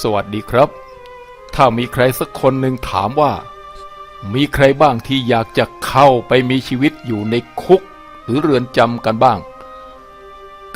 สวัสดีครับ ถ้ามีใครสักคนหนึ่งถามว่า มีใครบ้างที่อยากจะเข้าไปมีชีวิตอยู่ในคุก หรือเรือนจำกันบ้าง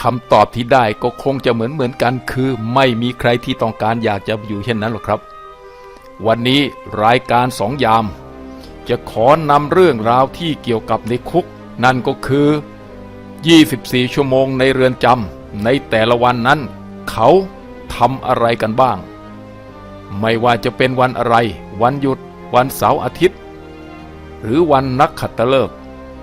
คำตอบที่ได้ก็คงจะเหมือนเหมือนกัน คือไม่มีใครที่ต้องการอยากจะอยู่เช่นนั้นหรอกครับ วันนี้รายการสองยาม จะขอนำเรื่องราวที่เกี่ยวกับในคุก นั่นก็คือ 24 ชั่วโมงในเรือนจำในแต่ละวันนั้น เขา ทำอะไรกันบ้าง ไม่ว่าจะเป็นวันอะไร วันหยุด วันเสาร์อาทิตย์ หรือวันนักขัตฤกษ์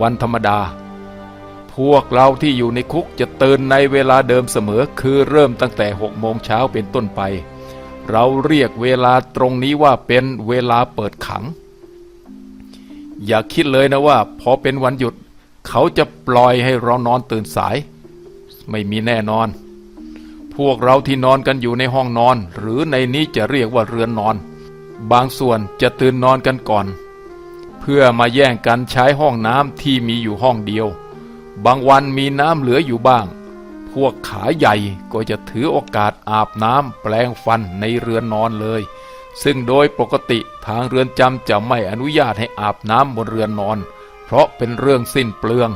วันธรรมดา พวกเราที่อยู่ในคุกจะตื่นในเวลาเดิมเสมอคือเริ่มตั้งแต่6โมงเช้าเป็นต้นไป เราเรียกเวลาตรงนี้ว่าเป็นเวลาเปิดขัง อย่าคิดเลยนะว่า พอเป็นวันหยุด เขาจะปล่อยให้เรานอนตื่นสาย ไม่มีแน่นอน พวกเราที่นอนกันอยู่ในห้องนอน หรือในนี้จะเรียกว่าเรือนนอน บางส่วนจะตื่นนอนกันก่อน เพื่อมาแย่งกันใช้ห้องน้ำที่มีอยู่ห้องเดียว บางวันมีน้ำเหลืออยู่บ้าง พวกขาใหญ่ก็จะถือโอกาสอาบน้ำแปลงฟันในเรือนนอนเลย ซึ่งโดยปกติทางเรือนจำจะไม่อนุญาตให้อาบน้ำบนเรือนนอน เพราะเป็นเรื่องสิ้นเปลือง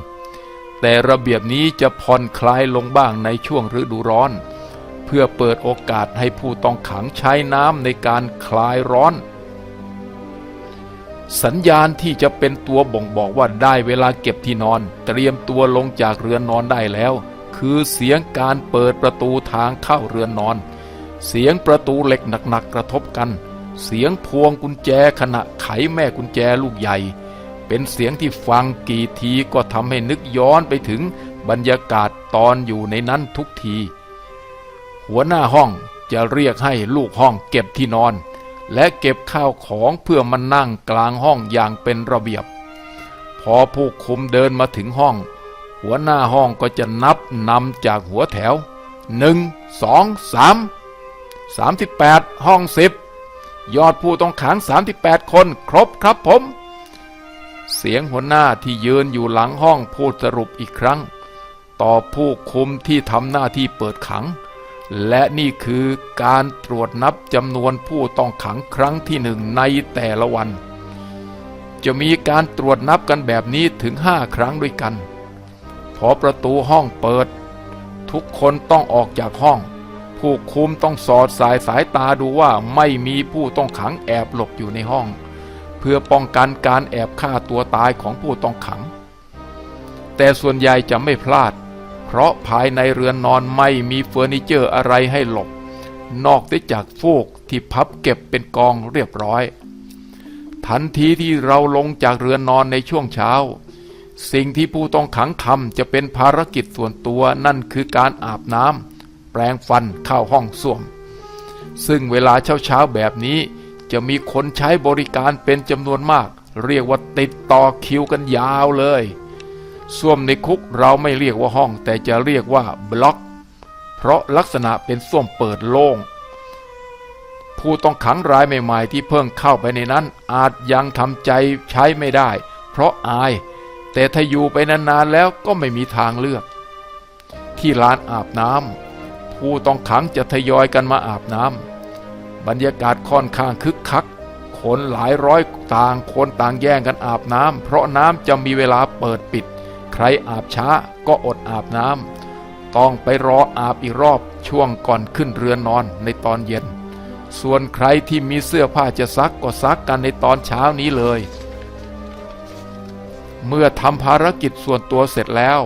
แต่ระเบียบนี้จะผ่อนคลายลงบ้างในช่วงฤดูร้อน พื่อเปิดโอกาสให้ผู้ต้องขังใช้น้ำในการคลายร้อน สัญญาณที่จะเป็นตัวบ่งบอกว่าได้เวลาเก็บที่นอน เตรียมตัวลงจากเรือนนอนได้แล้ว คือเสียงการเปิดประตูทางเข้าเรือนนอน เสียงประตูเหล็กหนักๆกระทบกัน เสียงพวงกุญแจขณะไขแม่กุญแจลูกใหญ่ เป็นเสียงที่ฟังกี่ทีก็ทำให้นึกย้อนไปถึงบรรยากาศตอนอยู่ในนั้นทุกที หัวหน้าห้องจะเรียกให้ลูกห้องเก็บที่นอน และเก็บข้าวของเพื่อมานั่งกลางห้องอย่างเป็นระเบียบ พอผู้คุมเดินมาถึงห้อง หัวหน้าห้องก็จะนับนำจากหัวแถวหนึ่งสองสามสามสิบแปดห้องสิบยอดผู้ต้องขังสามสิบแปดคนครบครับผม เสียงหัวหน้าที่ยืนอยู่หลังห้องพูดสรุปอีกครั้ง ต่อผู้คุมที่ทำหน้าที่เปิดขัง และนี่คือการตรวจนับจำนวนผู้ต้องขังครั้งที่หนึ่งในแต่ละวัน จะมีการตรวจนับกันแบบนี้ถึงห้าครั้งด้วยกัน พอประตูห้องเปิด ทุกคนต้องออกจากห้อง ผู้คุมต้องสอดสายสายตาดูว่าไม่มีผู้ต้องขังแอบหลบอยู่ในห้อง เพื่อป้องกันการแอบฆ่าตัวตายของผู้ต้องขัง แต่ส่วนใหญ่จะไม่พลาด เพราะภายในเรือนนอนไม่มีเฟอร์นิเจอร์อะไรให้หลบ นอกจากฟูกที่พับเก็บเป็นกองเรียบร้อย ทันทีที่เราลงจากเรือนนอนในช่วงเช้า สิ่งที่ผู้ต้องขังทำจะเป็นภารกิจส่วนตัวนั่นคือการอาบน้ำแปรงฟันเข้าห้องส้วม ซึ่งเวลาเช้าๆแบบนี้จะมีคนใช้บริการเป็นจำนวนมาก เรียกว่าติดต่อคิวกันยาวเลย ส้วมในคุกเราไม่เรียกว่าห้อง แต่จะเรียกว่าบล็อก เพราะลักษณะเป็นส้วมเปิดโล่งผู้ต้องขังรายใหม่ ๆ ที่เพิ่งเข้าไปในนั้น อาจยังทำใจใช้ไม่ได้ เพราะอาย แต่ถ้าอยู่ไปนานๆแล้วก็ไม่มีทางเลือก ที่ลานอาบน้ำผู้ต้องขังจะทยอยกันมาอาบน้ำบรรยากาศค่อนข้างคึกคักคนหลายร้อยต่างคนต่างแย่งกันอาบน้ำเพราะน้ำจะมีเวลาเปิดปิด ใครอาบช้าก็อดอาบน้ำต้องไปรออาบอีกรอบช่วงก่อนขึ้นเรือนนอนในตอนเย็น ส่วนใครที่มีเสื้อผ้าจะซักก็ซักกันในตอนเช้านี้เลย เมื่อทำภารกิจส่วนตัวเสร็จแล้ว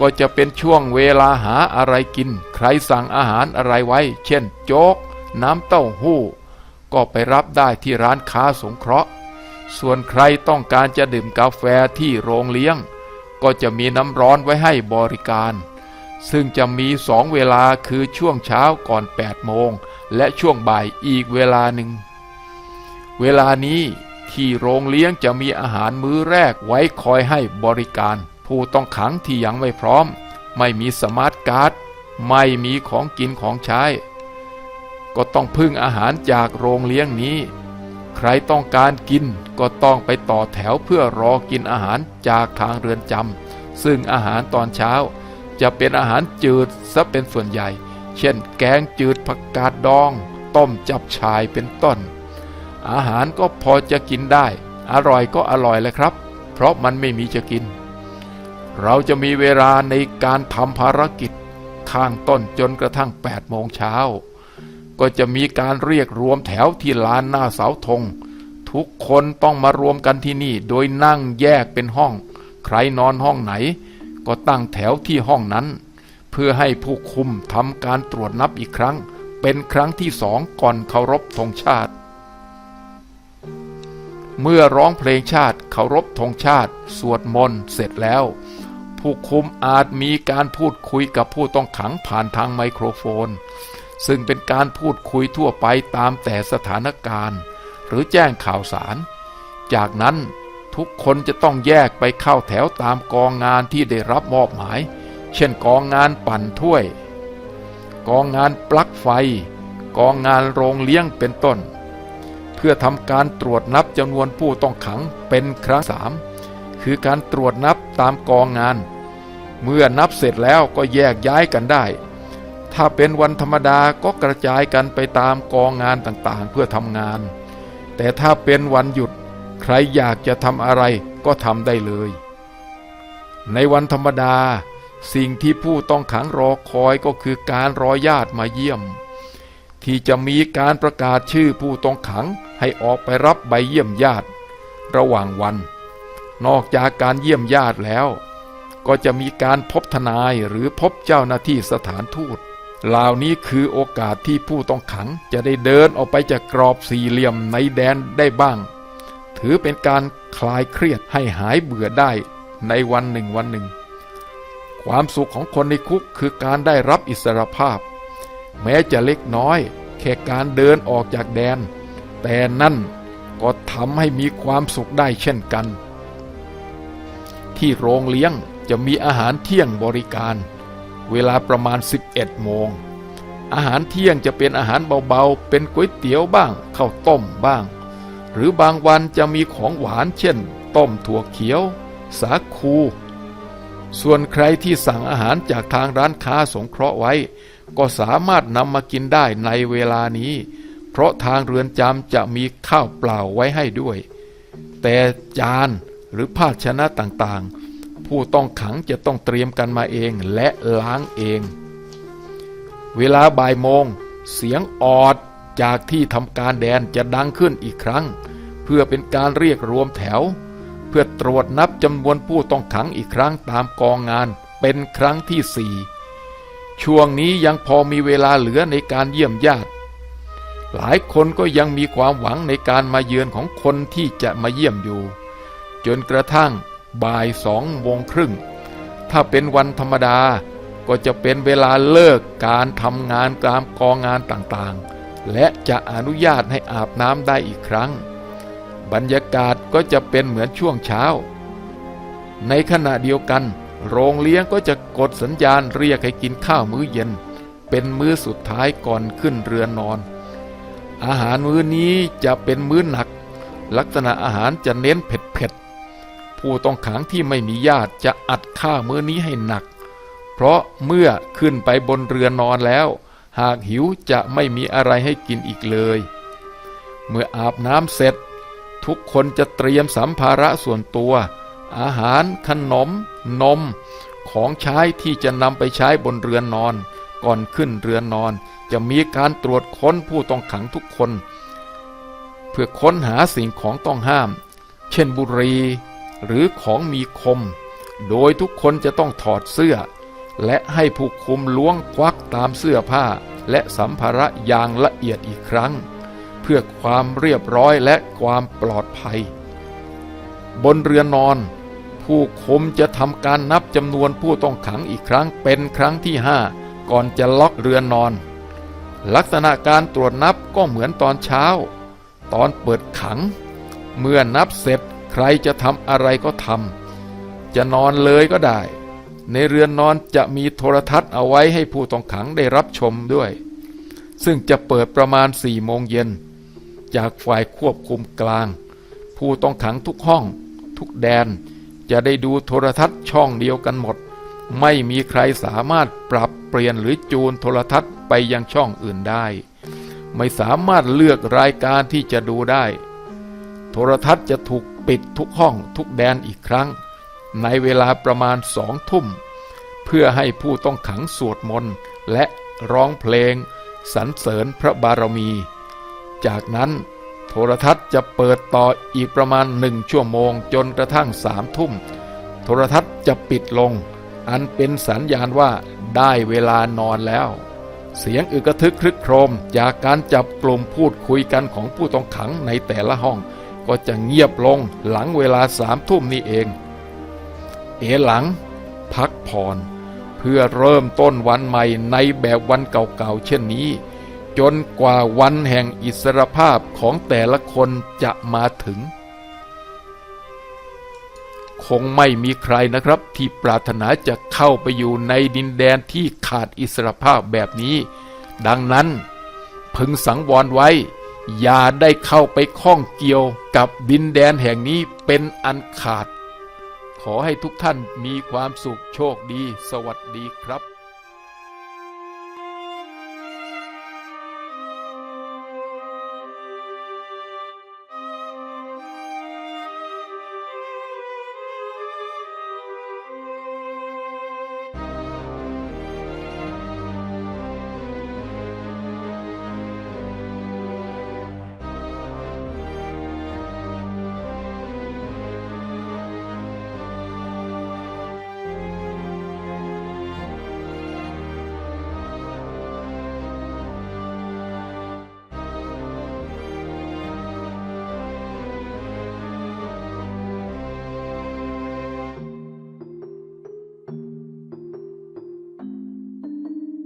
ก็จะเป็นช่วงเวลาหาอะไรกิน ใครสั่งอาหารอะไรไว้ เช่น โจ๊ก น้ำเต้าหู้ ก็ไปรับได้ที่ร้านค้าสงเคราะห์ ส่วนใครต้องการจะดื่มกาแฟที่โรงเลี้ยง ก็จะมีน้ำร้อนไว้ให้บริการ ซึ่งจะมีสองเวลาคือช่วงเช้าก่อน 8 โมง และช่วงบ่ายอีกเวลาหนึ่ง เวลานี้ที่โรงเลี้ยงจะมีอาหารมื้อแรกไว้คอยให้บริการ ผู้ต้องขังที่ยังไม่พร้อม ไม่มีสมาร์ทการ์ดไม่มีของกินของใช้ ก็ต้องพึ่งอาหารจากโรงเลี้ยงนี้ ใครต้องการกินก็ต้องไปต่อแถวเพื่อรอกินอาหารจากทางเรือนจำซึ่งอาหารตอนเช้า จะเป็นอาหารจืดซะเป็นส่วนใหญ่ เช่น แกงจืดผักกาดดอง ต้มจับชายเป็นต้น อาหารก็พอจะกินได้ อร่อยก็อร่อยแหละครับ เพราะมันไม่มีจะกิน เราจะมีเวลาในการทำภารกิจข้างต้นจนกระทั่ง8โมงเช้า ก็จะมีการเรียกรวมแถวที่ลานหน้าเสาธง ทุกคนต้องมารวมกันที่นี่โดยนั่งแยกเป็นห้อง ใครนอนห้องไหน ก็ตั้งแถวที่ห้องนั้น เพื่อให้ผู้คุมทำการตรวจนับอีกครั้ง เป็นครั้งที่สองก่อนเคารพธงชาติ เมื่อร้องเพลงชาติเคารพธงชาติ สวดมนต์เสร็จแล้ว ผู้คุมอาจมีการพูดคุยกับผู้ต้องขังผ่านทางไมโครโฟน ซึ่งเป็นการพูดคุยทั่วไปตามแต่สถานการณ์ หรือแจ้งข่าวสาร จากนั้นทุกคนจะต้องแยกไปเข้าแถวตามกองงานที่ได้รับมอบหมาย เช่นกองงานปั่นถ้วย กองงานปลั๊กไฟ กองงานโรงเลี้ยงเป็นต้น เพื่อทำการตรวจนับจำนวนผู้ต้องขังเป็นครั้งสามคือการตรวจนับตามกองงาน เมื่อนับเสร็จแล้วก็แยกย้ายกันได้ ถ้าเป็นวันธรรมดาก็กระจายกันไปตามกองงานต่างๆ เพื่อทำงาน แต่ถ้าเป็นวันหยุดใครอยากจะทำอะไรก็ทำได้เลย ในวันธรรมดา สิ่งที่ผู้ต้องขังรอคอยก็คือการรอญาติมาเยี่ยม ที่จะมีการประกาศชื่อผู้ต้องขังให้ออกไปรับใบเยี่ยมญาติ ระหว่างวัน นอกจากการเยี่ยมญาติแล้ว ก็จะมีการพบทนายหรือพบเจ้าหน้าที่สถานทูต เหล่านี้คือโอกาสที่ผู้ต้องขังจะได้เดินออกไปจากกรอบสี่เหลี่ยมในแดนได้บ้าง ถือเป็นการคลายเครียดให้หายเบื่อได้ในวันหนึ่งวันหนึ่ง ความสุขของคนในคุกคือการได้รับอิสรภาพ แม้จะเล็กน้อย แค่การเดินออกจากแดน แต่นั่นก็ทำให้มีความสุขได้เช่นกัน ที่โรงเลี้ยงจะมีอาหารเที่ยงบริการ เวลาประมาณ 11 โมง อาหารเที่ยงจะเป็นอาหารเบาๆ เป็นก๋วยเตี๋ยวบ้างข้าวต้มบ้าง หรือบางวันจะมีของหวานเช่น ต้มถั่วเขียว สาคู ส่วนใครที่สั่งอาหารจากทางร้านค้าสงเคราะห์ไว้ ก็สามารถนำมากินได้ในเวลานี้ เพราะทางเรือนจำจะมีข้าวเปล่าไว้ให้ด้วย แต่จานหรือภาชนะต่างๆ ผู้ต้องขังจะต้องเตรียมกันมาเองและล้างเอง เวลาบ่ายโมง เสียงออดจากที่ทำการแดนจะดังขึ้นอีกครั้ง เพื่อเป็นการเรียกรวมแถว เพื่อตรวจนับจำนวนผู้ต้องขังอีกครั้งตามกองงานเป็นครั้งที่สี่ช่วงนี้ยังพอมีเวลาเหลือในการเยี่ยมญาติ หลายคนก็ยังมีความหวังในการมาเยือนของคนที่จะมาเยี่ยมอยู่ จนกระทั่ง บ่ายสองโมงครึ่ง ถ้าเป็นวันธรรมดาก็จะเป็นเวลาเลิกการทำงานตามกองงานต่างๆ และจะอนุญาตให้อาบน้ำได้อีกครั้ง บรรยากาศก็จะเป็นเหมือนช่วงเช้า ในขณะเดียวกัน โรงเลี้ยงก็จะกดสัญญาณเรียกให้กินข้าวมื้อเย็น เป็นมื้อสุดท้ายก่อนขึ้นเรือนนอน อาหารมื้อนี้จะเป็นมื้อหนัก ลักษณะอาหารจะเน้นเผ็ด ผู้ต้องขังที่ไม่มีญาติจะอัดข้ามื้อนี้ให้หนัก เพราะเมื่อขึ้นไปบนเรือนนอนแล้ว หากหิวจะไม่มีอะไรให้กินอีกเลย เมื่ออาบน้ำเสร็จ ทุกคนจะเตรียมสัมภาระส่วนตัว อาหารขนม นม ของใช้ที่จะนำไปใช้บนเรือนนอน ก่อนขึ้นเรือนนอน จะมีการตรวจค้นผู้ต้องขังทุกคน เพื่อค้นหาสิ่งของต้องห้าม เช่นบุหรี่ หรือของมีคม โดยทุกคนจะต้องถอดเสื้อ และให้ผู้คุมล้วงควักตามเสื้อผ้า และสัมภาระอย่างละเอียดอีกครั้ง เพื่อความเรียบร้อยและความปลอดภัย บนเรือนอน ผู้คุมจะทำการนับจำนวนผู้ต้องขังอีกครั้งเป็นครั้งที่ห้าก่อนจะล็อกเรือนนอน ลักษณะการตรวจนับก็เหมือนตอนเช้า ตอนเปิดขัง เมื่อนับเสร็จ ใครจะทำอะไรก็ทำจะนอนเลยก็ได้ ในเรือนนอนจะมีโทรทัศน์เอาไว้ให้ผู้ต้องขังได้รับชมด้วย ซึ่งจะเปิดประมาณสี่โมงเย็น จากฝ่ายควบคุมกลาง ผู้ต้องขังทุกห้อง ทุกแดน จะได้ดูโทรทัศน์ช่องเดียวกันหมด ไม่มีใครสามารถปรับเปลี่ยนหรือจูนโทรทัศน์ไปยังช่องอื่นได้ ไม่สามารถเลือกรายการที่จะดูได้ โทรทัศน์จะถูกปิดทุกห้องทุกแดนอีกครั้ง ในเวลาประมาณสองทุ่ม เพื่อให้ผู้ต้องขังสวดมนต์และร้องเพลงสรรเสริญพระบารมี จากนั้นโทรทัศน์จะเปิดต่ออีกประมาณหนึ่งชั่วโมงจนกระทั่งสามทุ่ม โทรทัศน์จะปิดลง อันเป็นสัญญาณว่าได้เวลานอนแล้ว เสียงอึกระทึกครึกโครมจากการจับกลุ่มพูดคุยกันของผู้ต้องขังในแต่ละห้อง ก็จะเงียบลงหลังเวลาสามทุ่มนี่เอง เอหลัง พักผ่อนเพื่อเริ่มต้นวันใหม่ในแบบวันเก่าๆเช่นนี้ จนกว่าวันแห่งอิสรภาพของแต่ละคนจะมาถึง คงไม่มีใครนะครับที่ปรารถนาจะเข้าไปอยู่ในดินแดนที่ขาดอิสรภาพแบบนี้ ดังนั้น พึงสังวรไว้ อย่าได้เข้าไปข้องเกี่ยวกับดินแดนแห่งนี้เป็นอันขาด ขอให้ทุกท่านมีความสุขโชคดี สวัสดีครับ